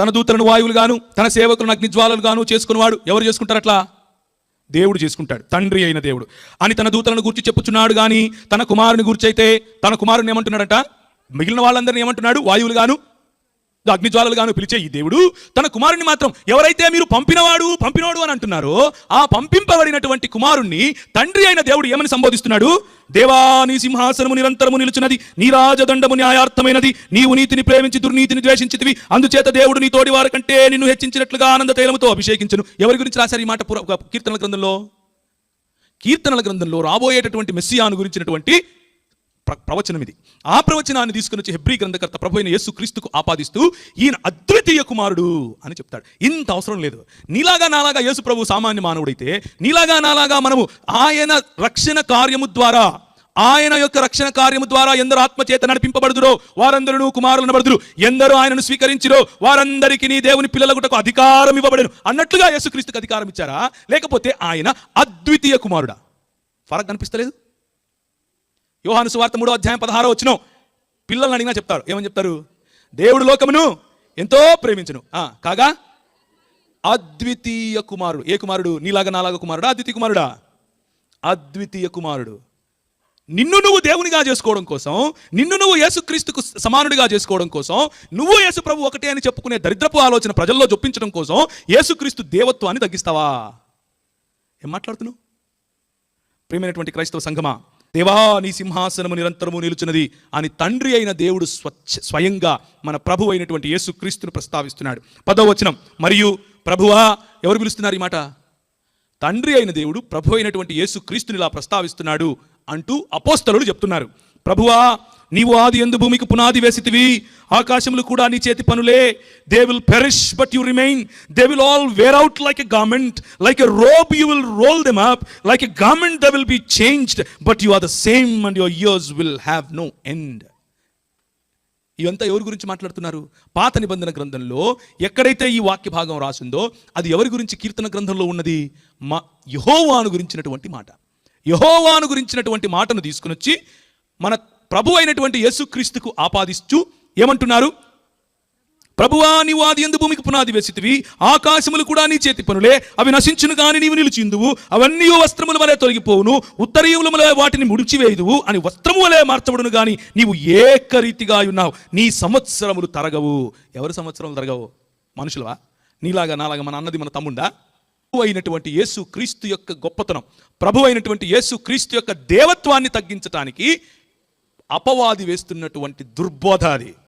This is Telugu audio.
తన దూతలను వాయువులు గాను తన సేవకులను అగ్నిజ్వాలలు గాను చేసుకున్నవాడు ఎవరు చేసుకుంటారు అట్లా దేవుడు చేసుకుంటాడు తండ్రి అయిన దేవుడు. అని తన దూతలను గురించి చెప్పుచున్నాడు గాని తన కుమారుని గురించి అయితే తన కుమారుని ఏమంటున్నాడట? మిగిలిన వాళ్ళందరినీ ఏమంటున్నాడు? వాయువులు గాను అగ్నిజ్వాలలు గాను పిలిచే ఈ దేవుడు తన కుమారుణ్ణి మాత్రం ఎవరైతే మీరు పంపినవాడు పంపినవాడు అని అంటున్నారో ఆ పంపింపబడినటువంటి కుమారుణ్ణి తండ్రి అయిన దేవుడు ఏమని సంబోధిస్తున్నాడు? దేవా నీ సింహాసనము నిరంతరము నిలుచున్నది నీ రాజదండము న్యాయార్థమైనది నీవు నీతిని ప్రేమించి దుర్నీతిని ద్వేషించితివి అందుచేత దేవుడు నీ తోడి వారి కంటే నిన్ను హెచ్చించినట్లుగా ఆనంద తైలముతో అభిషేకించను. ఎవరి గురించి రాశారు ఈ మాట కీర్తనల గ్రంథంలో? కీర్తనల గ్రంథంలో రాబోయేటటువంటి మెస్సియాను గురించినటువంటి ప్రవచనం ఇది. ఆ ప్రవచనాన్ని తీసుకుని వచ్చి హెబ్రీ గ్రంథకర్త ప్రభు అయిన యేసు క్రీస్తుకు ఆపాదిస్తూ ఈయన అద్వితీయ కుమారుడు అని చెప్తాడు. ఇంత అవసరం లేదు. నీలాగా నాలాగా యేసు ప్రభు సామాన్య మానవుడైతే నీలాగా నాలాగా మనము ఆయన రక్షణ కార్యము ద్వారా ఆయన యొక్క రక్షణ కార్యము ద్వారా ఎందరు ఆత్మచేత నడిపింపబడుదురో వారందరూ కుమారులను బడుదురు ఎందరూ ఆయనను స్వీకరించిరో వారందరికీ నీ దేవుని పిల్లలకుటకు అధికారం ఇవ్వబడను. అన్నట్లుగా యేసుక్రీస్తుకు అధికారం ఇచ్చారా? లేకపోతే ఆయన అద్వితీయ కుమారుడా? ఫరక్ కనిపిస్తలేదు యోహాను సువార్త మూడో అధ్యాయం పదహారో వచ్చిన పిల్లల్ని అడిగినా చెప్తారు. ఏమని చెప్తారు? దేవుడు లోకమును ఎంతో ప్రేమించను. ఆ, కాగా? అద్వితీయ కుమారుడు. ఏ కుమారుడు? నీలాగా నాలాగా కుమారుడా? అద్వితీయ కుమారుడా? అద్వితీయ కుమారుడు. నిన్ను నువ్వు దేవునిగా చేసుకోవడం కోసం నిన్ను నువ్వు యేసుక్రీస్తుకు సమానుడిగా చేసుకోవడం కోసం నువ్వు యేసు ప్రభు ఒకటే అని చెప్పుకునే దరిద్రపు ఆలోచన ప్రజల్లో జొప్పించడం కోసం యేసుక్రీస్తు దేవత్వాన్ని తగ్గిస్తావా? ఏం మాట్లాడుతున్నావు? ప్రియమైనటువంటి క్రైస్తవ సంఘమా? దేవా నీ సింహాసనము నిరంతరము నిలుచున్నది అని తండ్రి అయిన దేవుడు స్వచ్ఛ స్వయంగా మన ప్రభు అయినటువంటి యేసు క్రీస్తును ప్రస్తావిస్తున్నాడు. పదవచనం మరియు ప్రభువా ఎవరు పిలుస్తున్నారు ఈ మాట? తండ్రి అయిన దేవుడు ప్రభు అయినటువంటి యేసుక్రీస్తుని ఇలా ప్రస్తావిస్తున్నాడు అంటూ అపోస్తలుడు చెప్తున్నారు. ప్రభువా నీవు ఆది ఎందు భూమికి పునాది వేసితివి. ఆకాశములు కూడా నీ చేతి పనులే. They will perish but you remain they will all wear out like a garment like a robe you will roll them up like a garment they will be changed but you are the same and your years will have no end ఇవంతా ఎవరి గురించి మాట్లాడుతున్నారు? పాత నిబంధన గ్రంథంలో ఎక్కడైతే ఈ వాక్య భాగం రాసిందో అది ఎవరి గురించి కీర్తన గ్రంథంలో ఉన్నది? మా యహోవాను గురించినటువంటి మాట. యహోవాను గురించినటువంటి మాటను తీసుకుని వచ్చి మన ప్రభు అయినటువంటి యేసుక్రీస్తుకు ఆపాదిస్తూ ఏమంటున్నారు? ప్రభువా నీవు ఆది ఎందు భూమికి పునాది వేసితివి ఆకాశములు కూడా నీ చేతి పనులే అవి నశించును గాని నీవు నిలిచిందువు అవన్నీ వస్త్రముల వలె తొలగిపోవును ఉత్తరీయముల వలె వాటిని ముడిచివేయుదువు అని వస్త్రము వలె మార్చబడును కానీ నీవు ఏకరీతిగా ఉన్నావు నీ సంవత్సరములు తరగవు. ఎవరి సంవత్సరములు తరగవు? మనుషులవా? నీలాగా నాలాగా మన అన్నది మన తమ్ముండా? ప్రభు అయినటువంటి యేసు క్రీస్తు యొక్క గొప్పతనం ప్రభు అయినటువంటి యేసు క్రీస్తు యొక్క దేవత్వాన్ని తగ్గించటానికి అపవాది వేస్తున్నటువంటి దుర్బోధ అది.